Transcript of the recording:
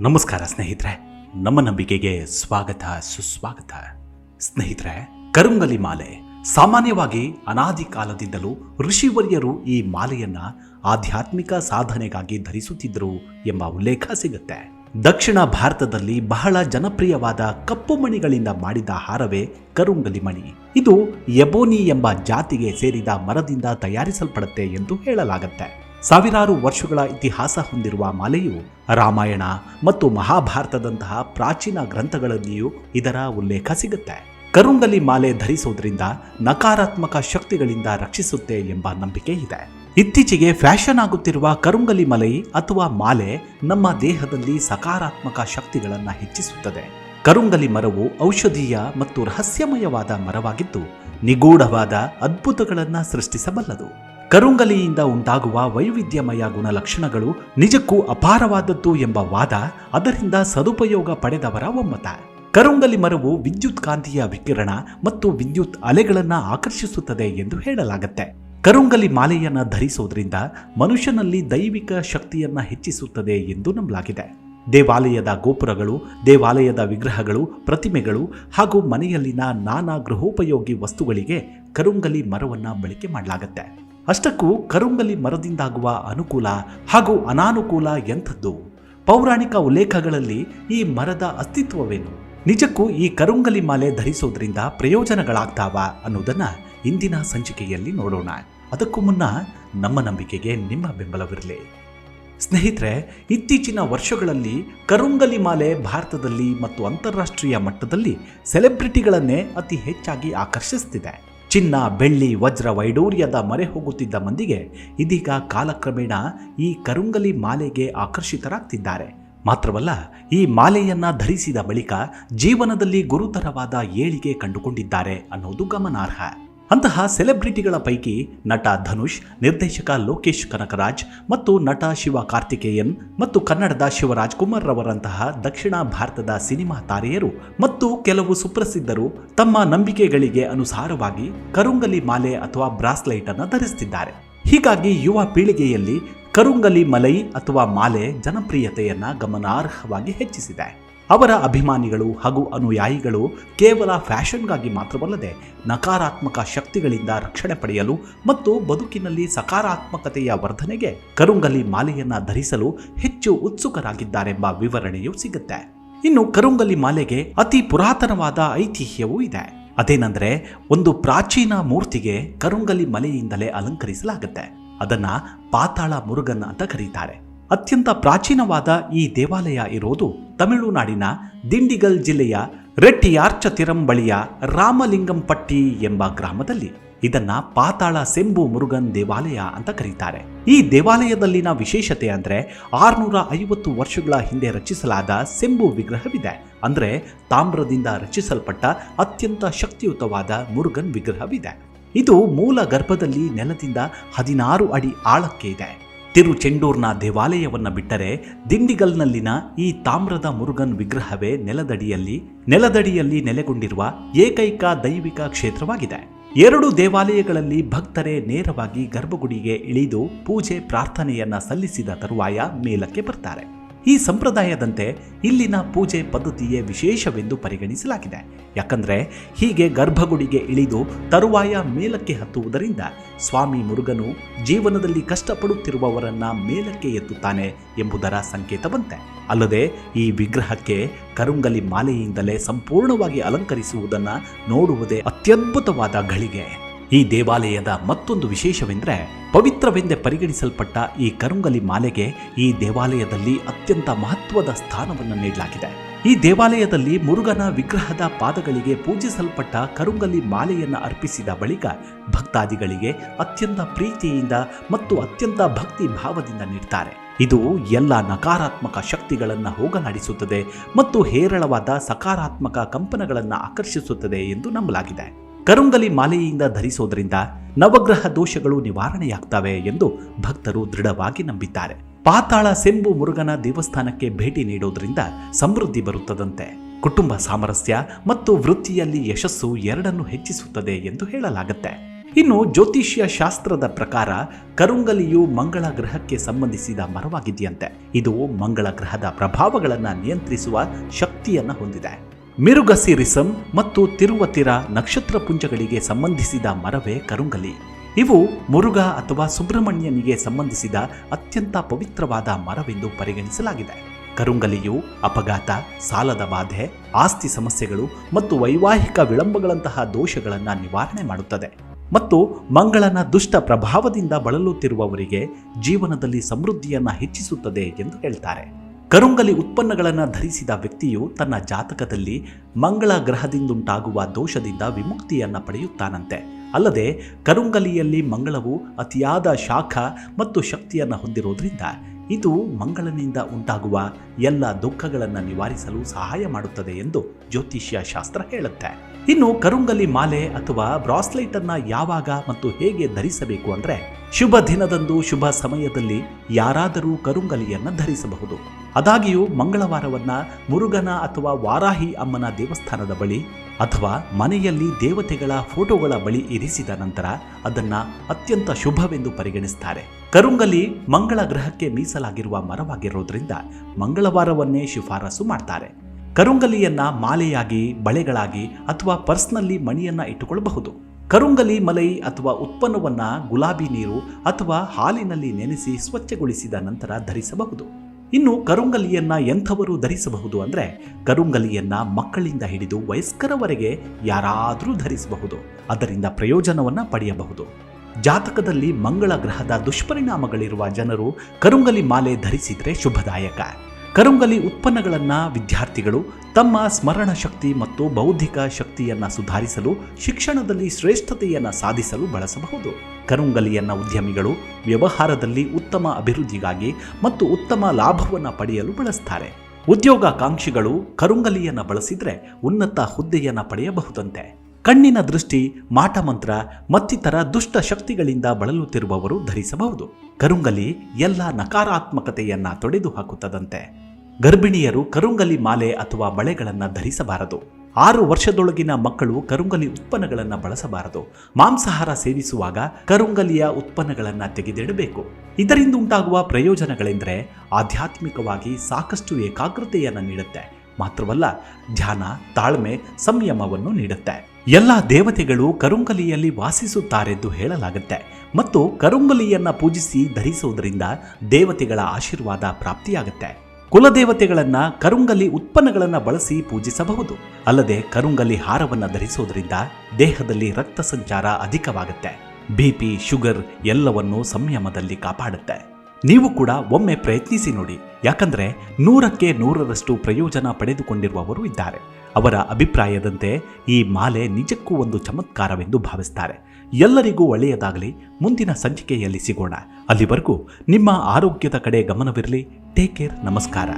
ನಮಸ್ಕಾರ ಸ್ನೇಹಿತರೆ, ನಮ್ಮ ನಂಬಿಕೆಗೆ ಸ್ವಾಗತ, ಸುಸ್ವಾಗತ. ಸ್ನೇಹಿತರೆ, ಕರುಂಗಲಿ ಮಾಲೆ ಸಾಮಾನ್ಯವಾಗಿ ಅನಾದಿ ಕಾಲದಿಂದಲೂ ಋಷಿವರ್ಯರು ಈ ಮಾಲೆಯನ್ನ ಆಧ್ಯಾತ್ಮಿಕ ಸಾಧನೆಗಾಗಿ ಧರಿಸುತ್ತಿದ್ದರು ಎಂಬ ಉಲ್ಲೇಖ ಸಿಗುತ್ತೆ. ದಕ್ಷಿಣ ಭಾರತದಲ್ಲಿ ಬಹಳ ಜನಪ್ರಿಯವಾದ ಕಪ್ಪು ಮಣಿಗಳಿಂದ ಮಾಡಿದ ಹಾರವೇ ಕರುಂಗಲಿ ಮಣಿ. ಇದು ಎಬೋನಿ ಎಂಬ ಜಾತಿಗೆ ಸೇರಿದ ಮರದಿಂದ ತಯಾರಿಸಲ್ಪಡುತ್ತೆ ಎಂದು ಹೇಳಲಾಗುತ್ತೆ. ಸಾವಿರಾರು ವರ್ಷಗಳ ಇತಿಹಾಸ ಹೊಂದಿರುವ ಮಾಲೆಯು ರಾಮಾಯಣ ಮತ್ತು ಮಹಾಭಾರತದಂತಹ ಪ್ರಾಚೀನ ಗ್ರಂಥಗಳಲ್ಲಿಯೂ ಇದರ ಉಲ್ಲೇಖ ಸಿಗುತ್ತೆ. ಕರುಂಗಲಿ ಮಾಲೆ ಧರಿಸುವುದರಿಂದ ನಕಾರಾತ್ಮಕ ಶಕ್ತಿಗಳಿಂದ ರಕ್ಷಿಸುತ್ತೆ ಎಂಬ ನಂಬಿಕೆ ಇದೆ. ಇತ್ತೀಚೆಗೆ ಫ್ಯಾಷನ್ ಆಗುತ್ತಿರುವ ಕರುಂಗಲಿ ಮಲೈ ಅಥವಾ ಮಾಲೆ ನಮ್ಮ ದೇಹದಲ್ಲಿ ಸಕಾರಾತ್ಮಕ ಶಕ್ತಿಗಳನ್ನು ಹೆಚ್ಚಿಸುತ್ತದೆ. ಕರುಂಗಲಿ ಮರವು ಔಷಧೀಯ ಮತ್ತು ರಹಸ್ಯಮಯವಾದ ಮರವಾಗಿದ್ದು, ನಿಗೂಢವಾದ ಅದ್ಭುತಗಳನ್ನು ಸೃಷ್ಟಿಸಬಲ್ಲದು. ಕರುಂಗಲಿಯಿಂದ ಉಂಟಾಗುವ ವೈವಿಧ್ಯಮಯ ಗುಣಲಕ್ಷಣಗಳು ನಿಜಕ್ಕೂ ಅಪಾರವಾದದ್ದು ಎಂಬ ವಾದ ಅದರಿಂದ ಸದುಪಯೋಗ ಪಡೆದವರ ಒಮ್ಮತ. ಕರುಂಗಲಿ ಮರವು ವಿದ್ಯುತ್ ಕಾಂತೀಯ ವಿಕಿರಣ ಮತ್ತು ವಿದ್ಯುತ್ ಅಲೆಗಳನ್ನು ಆಕರ್ಷಿಸುತ್ತದೆ ಎಂದು ಹೇಳಲಾಗುತ್ತೆ. ಕರುಂಗಲಿ ಮಾಲೆಯನ್ನ ಧರಿಸುವುದರಿಂದ ಮನುಷ್ಯನಲ್ಲಿ ದೈವಿಕ ಶಕ್ತಿಯನ್ನ ಹೆಚ್ಚಿಸುತ್ತದೆ ಎಂದು ನಂಬಲಾಗಿದೆ. ದೇವಾಲಯದ ಗೋಪುರಗಳು, ದೇವಾಲಯದ ವಿಗ್ರಹಗಳು, ಪ್ರತಿಮೆಗಳು ಹಾಗೂ ಮನೆಯಲ್ಲಿನ ನಾನಾ ಗೃಹೋಪಯೋಗಿ ವಸ್ತುಗಳಿಗೆ ಕರುಂಗಲಿ ಮರವನ್ನು ಬಳಕೆ ಮಾಡಲಾಗುತ್ತೆ. ಅಷ್ಟಕ್ಕೂ ಕರುಂಗಲಿ ಮರದಿಂದಾಗುವ ಅನುಕೂಲ ಹಾಗೂ ಅನಾನುಕೂಲ ಎಂಥದ್ದು? ಪೌರಾಣಿಕ ಉಲ್ಲೇಖಗಳಲ್ಲಿ ಈ ಮರದ ಅಸ್ತಿತ್ವವೇನು? ನಿಜಕ್ಕೂ ಈ ಕರುಂಗಲಿ ಮಾಲೆ ಧರಿಸೋದ್ರಿಂದ ಪ್ರಯೋಜನಗಳಾಗ್ತಾವ ಅನ್ನೋದನ್ನ ಇಂದಿನ ಸಂಚಿಕೆಯಲ್ಲಿ ನೋಡೋಣ. ಅದಕ್ಕೂ ಮುನ್ನ ನಮ್ಮ ನಂಬಿಕೆಗೆ ನಿಮ್ಮ ಬೆಂಬಲವಿರಲಿ. ಸ್ನೇಹಿತರೆ, ಇತ್ತೀಚಿನ ವರ್ಷಗಳಲ್ಲಿ ಕರುಂಗಲಿ ಮಾಲೆ ಭಾರತದಲ್ಲಿ ಮತ್ತು ಅಂತಾರಾಷ್ಟ್ರೀಯ ಮಟ್ಟದಲ್ಲಿ ಸೆಲೆಬ್ರಿಟಿಗಳನ್ನೇ ಅತಿ ಹೆಚ್ಚಾಗಿ ಆಕರ್ಷಿಸುತ್ತಿದೆ ಚಿನ್ನ, ಬೆಳ್ಳಿ, ವಜ್ರ, ವೈಡೂರ್ಯದ ಮರೆ ಹೋಗುತ್ತಿದ್ದ ಮಂದಿಗೆ ಇದೀಗ ಕಾಲಕ್ರಮೇಣ ಈ ಕರುಂಗಲಿ ಮಾಲೆಗೆ ಆಕರ್ಷಿತರಾಗ್ತಿದ್ದಾರೆ. ಮಾತ್ರವಲ್ಲ, ಈ ಮಾಲೆಯನ್ನ ಧರಿಸಿದ ಬಳಿಕ ಜೀವನದಲ್ಲಿ ಗುರುತರವಾದ ಏಳಿಗೆ ಕಂಡುಕೊಂಡಿದ್ದಾರೆ ಅನ್ನೋದು ಗಮನಾರ್ಹ. ಅಂತಹ ಸೆಲೆಬ್ರಿಟಿಗಳ ಪೈಕಿ ನಟ ಧನುಷ್, ನಿರ್ದೇಶಕ ಲೋಕೇಶ್ ಕನಕರಾಜ್ ಮತ್ತು ನಟ ಶಿವ ಕಾರ್ತಿಕೇಯನ್ ಮತ್ತು ಕನ್ನಡದ ಶಿವರಾಜ್ ಕುಮಾರ್ ರವರಂತಹ ದಕ್ಷಿಣ ಭಾರತದ ಸಿನಿಮಾ ತಾರೆಯರು ಮತ್ತು ಕೆಲವು ಸುಪ್ರಸಿದ್ಧರು ತಮ್ಮ ನಂಬಿಕೆಗಳಿಗೆ ಅನುಸಾರವಾಗಿ ಕರುಂಗಲಿ ಮಾಲೆ ಅಥವಾ ಬ್ರಾಸ್ಲೈಟ್ ಅನ್ನು ಧರಿಸುತ್ತಿದ್ದಾರೆ. ಹೀಗಾಗಿ ಯುವ ಪೀಳಿಗೆಯಲ್ಲಿ ಕರುಂಗಲಿ ಮಲೈ ಅಥವಾ ಮಾಲೆ ಜನಪ್ರಿಯತೆಯನ್ನು ಗಮನಾರ್ಹವಾಗಿ ಹೆಚ್ಚಿಸಿದೆ. ಅವರ ಅಭಿಮಾನಿಗಳು ಹಾಗೂ ಅನುಯಾಯಿಗಳು ಕೇವಲ ಫ್ಯಾಷನ್ಗಾಗಿ ಮಾತ್ರವಲ್ಲದೆ ನಕಾರಾತ್ಮಕ ಶಕ್ತಿಗಳಿಂದ ರಕ್ಷಣೆ ಪಡೆಯಲು ಮತ್ತು ಬದುಕಿನಲ್ಲಿ ಸಕಾರಾತ್ಮಕತೆಯ ವರ್ಧನೆಗೆ ಕರುಂಗಲಿ ಮಾಲೆಯನ್ನು ಧರಿಸಲು ಹೆಚ್ಚು ಉತ್ಸುಕರಾಗಿದ್ದಾರೆಂಬ ವಿವರಣೆಯೂ ಸಿಗುತ್ತೆ. ಇನ್ನು ಕರುಂಗಲಿ ಮಾಲೆಗೆ ಅತಿ ಪುರಾತನವಾದ ಐತಿಹ್ಯವೂ ಇದೆ. ಅದೇನೆಂದರೆ ಒಂದು ಪ್ರಾಚೀನ ಮೂರ್ತಿಗೆ ಕರುಂಗಲಿ ಮಲೆಯಿಂದಲೇ ಅಲಂಕರಿಸಲಾಗುತ್ತೆ. ಅದನ್ನ ಪಾತಾಳ ಮುರುಗನ್ ಅಂತ ಕರೀತಾರೆ. ಅತ್ಯಂತ ಪ್ರಾಚೀನವಾದ ಈ ದೇವಾಲಯ ಇರೋದು ತಮಿಳುನಾಡಿನ ದಿಂಡಿಗಲ್ ಜಿಲ್ಲೆಯ ರೆಟ್ಟಿಯಾರ್ಚ ಬಳಿಯ ರಾಮಲಿಂಗಂಪಟ್ಟಿ ಎಂಬ ಗ್ರಾಮದಲ್ಲಿ. ಇದನ್ನ ಪಾತಾಳ ಸೆಂಬು ಮುರುಗನ್ ದೇವಾಲಯ ಅಂತ ಕರೀತಾರೆ. ಈ ದೇವಾಲಯದಲ್ಲಿನ ವಿಶೇಷತೆ ಅಂದ್ರೆ ಆರ್ನೂರ ಐವತ್ತು ವರ್ಷಗಳ ಹಿಂದೆ ರಚಿಸಲಾದ ಸೆಂಬು ವಿಗ್ರಹವಿದೆ. ಅಂದ್ರೆ ತಾಮ್ರದಿಂದ ರಚಿಸಲ್ಪಟ್ಟ ಅತ್ಯಂತ ಶಕ್ತಿಯುತವಾದ ಮುರುಗನ್ ವಿಗ್ರಹವಿದೆ. ಇದು ಮೂಲ ಗರ್ಭದಲ್ಲಿ ನೆಲದಿಂದ ಹದಿನಾರು ಅಡಿ ಆಳಕ್ಕೆ ಇದೆ. ತಿರುಚೆಂಡೂರ್ನ ದೇವಾಲಯವನ್ನು ಬಿಟ್ಟರೆ ದಿಂಡಿಗಲ್ನಲ್ಲಿನ ಈ ತಾಮ್ರದ ಮುರುಗನ್ ವಿಗ್ರಹವೇ ನೆಲದಡಿಯಲ್ಲಿ ನೆಲದಡಿಯಲ್ಲಿ ನೆಲೆಗೊಂಡಿರುವ ಏಕೈಕ ದೈವಿಕ ಕ್ಷೇತ್ರವಾಗಿದೆ. ಎರಡು ದೇವಾಲಯಗಳಲ್ಲಿ ಭಕ್ತರೇ ನೇರವಾಗಿ ಗರ್ಭಗುಡಿಗೆ ಇಳಿದು ಪೂಜೆ, ಪ್ರಾರ್ಥನೆಯನ್ನ ಸಲ್ಲಿಸಿದ ತರುವಾಯ ಮೇಲಕ್ಕೆ ಬರ್ತಾರೆ. ಈ ಸಂಪ್ರದಾಯದಂತೆ ಇಲ್ಲಿನ ಪೂಜೆ ಪದ್ಧತಿಯೇ ವಿಶೇಷವೆಂದು ಪರಿಗಣಿಸಲಾಗಿದೆ. ಯಾಕಂದರೆ ಹೀಗೆ ಗರ್ಭಗುಡಿಗೆ ಇಳಿದು ತರುವಾಯ ಮೇಲಕ್ಕೆ ಹತ್ತುವುದರಿಂದ ಸ್ವಾಮಿ ಮುರುಗನು ಜೀವನದಲ್ಲಿ ಕಷ್ಟಪಡುತ್ತಿರುವವರನ್ನ ಮೇಲಕ್ಕೆ ಎತ್ತುತ್ತಾನೆ ಎಂಬುದರ ಸಂಕೇತವಂತೆ. ಅಲ್ಲದೆ ಈ ವಿಗ್ರಹಕ್ಕೆ ಕರುಂಗಲಿ ಮಾಲೆಯಿಂದಲೇ ಸಂಪೂರ್ಣವಾಗಿ ಅಲಂಕರಿಸುವುದನ್ನು ನೋಡುವುದೇ ಅತ್ಯದ್ಭುತವಾದ ಗಳಿಗೆ ಈ ದೇವಾಲಯದ ಮತ್ತೊಂದು ವಿಶೇಷವೆಂದರೆ ಪವಿತ್ರವೆಂದೇ ಪರಿಗಣಿಸಲ್ಪಟ್ಟ ಈ ಕರುಂಗಲಿ ಮಾಲೆಗೆ ಈ ದೇವಾಲಯದಲ್ಲಿ ಅತ್ಯಂತ ಮಹತ್ವದ ಸ್ಥಾನವನ್ನು ನೀಡಲಾಗಿದೆ. ಈ ದೇವಾಲಯದಲ್ಲಿ ಮುರುಗನ ವಿಗ್ರಹದ ಪಾದಗಳಿಗೆ ಪೂಜಿಸಲ್ಪಟ್ಟ ಕರುಂಗಲಿ ಮಾಲೆಯನ್ನು ಅರ್ಪಿಸಿದ ಬಳಿಕ ಭಕ್ತಾದಿಗಳಿಗೆ ಅತ್ಯಂತ ಪ್ರೀತಿಯಿಂದ ಮತ್ತು ಅತ್ಯಂತ ಭಕ್ತಿ ಭಾವದಿಂದ ನೀಡ್ತಾರೆ. ಇದು ಎಲ್ಲ ನಕಾರಾತ್ಮಕ ಶಕ್ತಿಗಳನ್ನು ಹೋಗಲಾಡಿಸುತ್ತದೆ ಮತ್ತು ಹೇರಳವಾದ ಸಕಾರಾತ್ಮಕ ಕಂಪನಗಳನ್ನು ಆಕರ್ಷಿಸುತ್ತದೆ ಎಂದು ನಂಬಲಾಗಿದೆ. ಕರುಂಗಲಿ ಮಾಲೆಯಿಂದ ಧರಿಸೋದ್ರಿಂದ ನವಗ್ರಹ ದೋಷಗಳು ನಿವಾರಣೆಯಾಗ್ತವೆ ಎಂದು ಭಕ್ತರು ದೃಢವಾಗಿ ನಂಬಿದ್ದಾರೆ. ಪಾತಾಳ ಸೆಂಬು ಮುರುಗನ ದೇವಸ್ಥಾನಕ್ಕೆ ಭೇಟಿ ನೀಡೋದ್ರಿಂದ ಸಮೃದ್ಧಿ ಬರುತ್ತದಂತೆ. ಕುಟುಂಬ ಸಾಮರಸ್ಯ ಮತ್ತು ವೃತ್ತಿಯಲ್ಲಿ ಯಶಸ್ಸು ಎರಡನ್ನು ಹೆಚ್ಚಿಸುತ್ತದೆ ಎಂದು ಹೇಳಲಾಗುತ್ತೆ. ಇನ್ನು ಜ್ಯೋತಿಷ್ಯ ಶಾಸ್ತ್ರದ ಪ್ರಕಾರ ಕರುಂಗಲಿಯು ಮಂಗಳ ಗ್ರಹಕ್ಕೆ ಸಂಬಂಧಿಸಿದ ಮರವಾಗಿದೆಯಂತೆ. ಇದು ಮಂಗಳ ಗ್ರಹದ ಪ್ರಭಾವಗಳನ್ನು ನಿಯಂತ್ರಿಸುವ ಶಕ್ತಿಯನ್ನು ಹೊಂದಿದೆ. ಮಿರುಗಸಿರಿಸಂ ಮತ್ತು ತಿರುವತಿರ ನಕ್ಷತ್ರ ಪುಂಜಗಳಿಗೆ ಸಂಬಂಧಿಸಿದ ಮರವೇ ಕರುಂಗಲಿ. ಇವು ಮುರುಘ ಅಥವಾ ಸುಬ್ರಹ್ಮಣ್ಯನಿಗೆ ಸಂಬಂಧಿಸಿದ ಅತ್ಯಂತ ಪವಿತ್ರವಾದ ಮರವೆಂದು ಪರಿಗಣಿಸಲಾಗಿದೆ. ಕರುಂಗಲಿಯು ಅಪಘಾತ, ಸಾಲದ ಬಾಧೆ, ಆಸ್ತಿ ಸಮಸ್ಯೆಗಳು ಮತ್ತು ವೈವಾಹಿಕ ವಿಳಂಬಗಳಂತಹ ದೋಷಗಳನ್ನು ನಿವಾರಣೆ ಮಾಡುತ್ತದೆ. ಮತ್ತು ಮಂಗಳನ ದುಷ್ಟ ಪ್ರಭಾವದಿಂದ ಬಳಲುತ್ತಿರುವವರಿಗೆ ಜೀವನದಲ್ಲಿ ಸಮೃದ್ಧಿಯನ್ನು ಹೆಚ್ಚಿಸುತ್ತದೆ ಎಂದು ಹೇಳ್ತಾರೆ. ಕರುಂಗಲಿ ಉತ್ಪನ್ನಗಳನ್ನು ಧರಿಸಿದ ವ್ಯಕ್ತಿಯು ತನ್ನ ಜಾತಕದಲ್ಲಿ ಮಂಗಳ ಗ್ರಹದಿಂದುಂಟಾಗುವ ದೋಷದಿಂದ ವಿಮುಕ್ತಿಯನ್ನು ಪಡೆಯುತ್ತಾನಂತೆ. ಅಲ್ಲದೆ ಕರುಂಗಲಿಯಲ್ಲಿ ಮಂಗಳವು ಅತಿಯಾದ ಶಾಖ ಮತ್ತು ಶಕ್ತಿಯನ್ನು ಹೊಂದಿರೋದ್ರಿಂದ ಇದು ಮಂಗಳನಿಂದ ಉಂಟಾಗುವ ಎಲ್ಲ ದುಃಖಗಳನ್ನು ನಿವಾರಿಸಲು ಸಹಾಯ ಮಾಡುತ್ತದೆ ಎಂದು ಜ್ಯೋತಿಷ್ಯ ಶಾಸ್ತ್ರ ಹೇಳುತ್ತೆ. ಇನ್ನು ಕರುಂಗಲಿ ಮಾಲೆ ಅಥವಾ ಬ್ರಾಸ್ಲೈಟನ್ನು ಯಾವಾಗ ಮತ್ತು ಹೇಗೆ ಧರಿಸಬೇಕು ಅಂದ್ರೆ ಶುಭ ದಿನದಂದು ಶುಭ ಸಮಯದಲ್ಲಿ ಯಾರಾದರೂ ಕರುಂಗಲಿಯನ್ನ ಧರಿಸಬಹುದು. ಆದಾಗ್ಯೂ ಮಂಗಳವಾರವನ್ನ ಮುರುಗನ ಅಥವಾ ವಾರಾಹಿ ಅಮ್ಮನ ದೇವಸ್ಥಾನದ ಬಳಿ ಅಥವಾ ಮನೆಯಲ್ಲಿ ದೇವತೆಗಳ ಫೋಟೋಗಳ ಬಳಿ ಇರಿಸಿದ ನಂತರ ಅದನ್ನ ಅತ್ಯಂತ ಶುಭವೆಂದು ಪರಿಗಣಿಸ್ತಾರೆ. ಕರುಂಗಲಿ ಮಂಗಳ ಗ್ರಹಕ್ಕೆ ಮೀಸಲಾಗಿರುವ ಮರವಾಗಿರೋದ್ರಿಂದ ಮಂಗಳವಾರವನ್ನೇ ಶಿಫಾರಸು ಮಾಡ್ತಾರೆ. ಕರುಂಗಲಿಯನ್ನ ಮಾಲೆಯಾಗಿ, ಬಳೆಗಳಾಗಿ ಅಥವಾ ಪರ್ಸ್ನಲ್ಲಿ ಮಣಿಯನ್ನ ಇಟ್ಟುಕೊಳ್ಳಬಹುದು ಕರುಂಗಲಿ ಮಲೈ ಅಥವಾ ಉತ್ಪನ್ನವನ್ನ ಗುಲಾಬಿ ನೀರು ಅಥವಾ ಹಾಲಿನಲ್ಲಿ ನೆನೆಸಿ ಸ್ವಚ್ಛಗೊಳಿಸಿದ ನಂತರ ಧರಿಸಬಹುದು. ಇನ್ನು ಕರುಂಗಲಿಯನ್ನ ಎಂಥವರು ಧರಿಸಬಹುದು ಅಂದ್ರೆ ಕರುಂಗಲಿಯನ್ನ ಮಕ್ಕಳಿಂದ ಹಿಡಿದು ವಯಸ್ಕರವರೆಗೆ ಯಾರಾದರೂ ಧರಿಸಬಹುದು. ಅದರಿಂದ ಪ್ರಯೋಜನವನ್ನ ಪಡೆಯಬಹುದು. ಜಾತಕದಲ್ಲಿ ಮಂಗಳ ಗ್ರಹದ ದುಷ್ಪರಿಣಾಮಗಳಿರುವ ಜನರು ಕರುಂಗಲಿ ಮಾಲೆ ಧರಿಸಿದ್ರೆ ಶುಭದಾಯಕ. ಕರುಂಗಲಿ ಉತ್ಪನ್ನಗಳನ್ನು ವಿದ್ಯಾರ್ಥಿಗಳು ತಮ್ಮ ಸ್ಮರಣ ಶಕ್ತಿ ಮತ್ತು ಬೌದ್ಧಿಕ ಶಕ್ತಿಯನ್ನು ಸುಧಾರಿಸಲು, ಶಿಕ್ಷಣದಲ್ಲಿ ಶ್ರೇಷ್ಠತೆಯನ್ನು ಸಾಧಿಸಲು ಬಳಸಬಹುದು. ಕರುಂಗಲಿಯನ್ನ ಉದ್ಯಮಿಗಳು ವ್ಯವಹಾರದಲ್ಲಿ ಉತ್ತಮ ಅಭಿವೃದ್ಧಿಗಾಗಿ ಮತ್ತು ಉತ್ತಮ ಲಾಭವನ್ನು ಪಡೆಯಲು ಬಳಸ್ತಾರೆ. ಉದ್ಯೋಗಾಕಾಂಕ್ಷಿಗಳು ಕರುಂಗಲಿಯನ್ನು ಬಳಸಿದರೆ ಉನ್ನತ ಹುದ್ದೆಯನ್ನು ಪಡೆಯಬಹುದಂತೆ. ಕಣ್ಣಿನ ದೃಷ್ಟಿ ಮಾಟಮಂತ್ರ ಮತ್ತಿತರ ದುಷ್ಟ ಶಕ್ತಿಗಳಿಂದ ಬಳಲುತ್ತಿರುವವರು ಧರಿಸಬಹುದು. ಕರುಂಗಲಿ ಎಲ್ಲ ನಕಾರಾತ್ಮಕತೆಯನ್ನ ತೊಡೆದು ಹಾಕುತ್ತದಂತೆ ಗರ್ಭಿಣಿಯರು ಕರುಂಗಲಿ ಮಾಲೆ ಅಥವಾ ಬಳೆಗಳನ್ನು ಧರಿಸಬಾರದು. ಆರು ವರ್ಷದೊಳಗಿನ ಮಕ್ಕಳು ಕರುಂಗಲಿ ಉತ್ಪನ್ನಗಳನ್ನು ಬಳಸಬಾರದು. ಮಾಂಸಾಹಾರ ಸೇವಿಸುವಾಗ ಕರುಂಗಲಿಯ ಉತ್ಪನ್ನಗಳನ್ನು ತೆಗೆದಿಡಬೇಕು. ಇದರಿಂದ ಉಂಟಾಗುವ ಪ್ರಯೋಜನಗಳೆಂದರೆ ಆಧ್ಯಾತ್ಮಿಕವಾಗಿ ಸಾಕಷ್ಟು ಏಕಾಗ್ರತೆಯನ್ನು ನೀಡುತ್ತೆ. ಮಾತ್ರವಲ್ಲ, ಧ್ಯಾನ, ತಾಳ್ಮೆ, ಸಂಯಮವನ್ನು ನೀಡುತ್ತೆ. ಎಲ್ಲ ದೇವತೆಗಳು ಕರುಂಗಲಿಯಲ್ಲಿ ವಾಸಿಸುತ್ತಾರೆಂದು ಹೇಳಲಾಗುತ್ತೆ. ಮತ್ತು ಕರುಂಗಲಿಯನ್ನು ಪೂಜಿಸಿ ಧರಿಸುವುದರಿಂದ ದೇವತೆಗಳ ಆಶೀರ್ವಾದ ಪ್ರಾಪ್ತಿಯಾಗುತ್ತೆ. ಕುಲದೇವತೆಗಳನ್ನ ಕರುಂಗಲಿ ಉತ್ಪನ್ನಗಳನ್ನು ಬಳಸಿ ಪೂಜಿಸಬಹುದು. ಅಲ್ಲದೆ ಕರುಂಗಲಿ ಹಾರವನ್ನು ಧರಿಸುವುದರಿಂದ ದೇಹದಲ್ಲಿ ರಕ್ತ ಸಂಚಾರ ಅಧಿಕವಾಗುತ್ತೆ. ಬಿಪಿ ಶುಗರ್ ಎಲ್ಲವನ್ನು ಸಂಯಮದಲ್ಲಿ ಕಾಪಾಡುತ್ತೆ. ನೀವು ಕೂಡ ಒಮ್ಮೆ ಪ್ರಯತ್ನಿಸಿ ನೋಡಿ. ಯಾಕಂದ್ರೆ ನೂರಕ್ಕೆ ನೂರರಷ್ಟು ಪ್ರಯೋಜನ ಪಡೆದುಕೊಂಡಿರುವವರು ಇದ್ದಾರೆ. ಅವರ ಅಭಿಪ್ರಾಯದಂತೆ ಈ ಮಾಲೆ ನಿಜಕ್ಕೂ ಒಂದು ಚಮತ್ಕಾರವೆಂದು ಭಾವಿಸ್ತಾರೆ. ಎಲ್ಲರಿಗೂ ಒಳ್ಳೆಯದಾಗಲಿ. ಮುಂದಿನ ಸಂಚಿಕೆಯಲ್ಲಿ ಸಿಗೋಣ. ಅಲ್ಲಿವರೆಗೂ ನಿಮ್ಮ ಆರೋಗ್ಯದ ಕಡೆ ಗಮನವಿರಲಿ. ಟೇಕ್ ಕೇರ್ ನಮಸ್ಕಾರ.